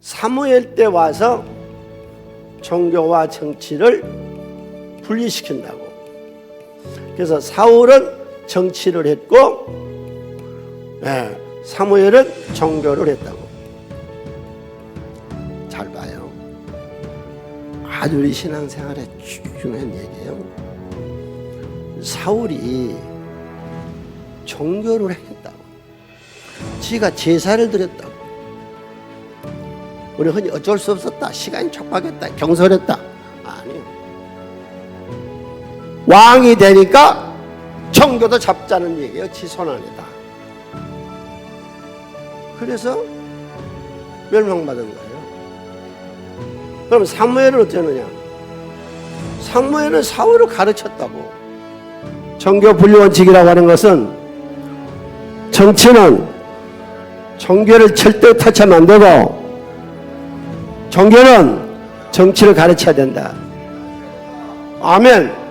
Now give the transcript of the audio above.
사무엘 때 와서 종교와 정치를 분리시킨다고. 그래서 사울은 정치를 했고, 예, 사무엘은 종교를 했다고. 잘 봐요. 아주 우리 신앙생활에 중요한 얘기예요. 사울이 종교를 했다고. 지가 제사를 드렸다고. 우리 흔히 어쩔 수 없었다. 시간이 촉박했다. 경솔했다. 아니요. 왕이 되니까 종교도 잡자는 얘기예요. 지 손안에다. 그래서 멸망받은 거예요. 그럼 사무엘은 어쩌느냐? 사무엘은 사울을 가르쳤다고. 종교 분리원칙이라고 하는 것은 정치는 종교를 절대 터치하면 안 되고 종교는 정치를 가르쳐야 된다. 아멘.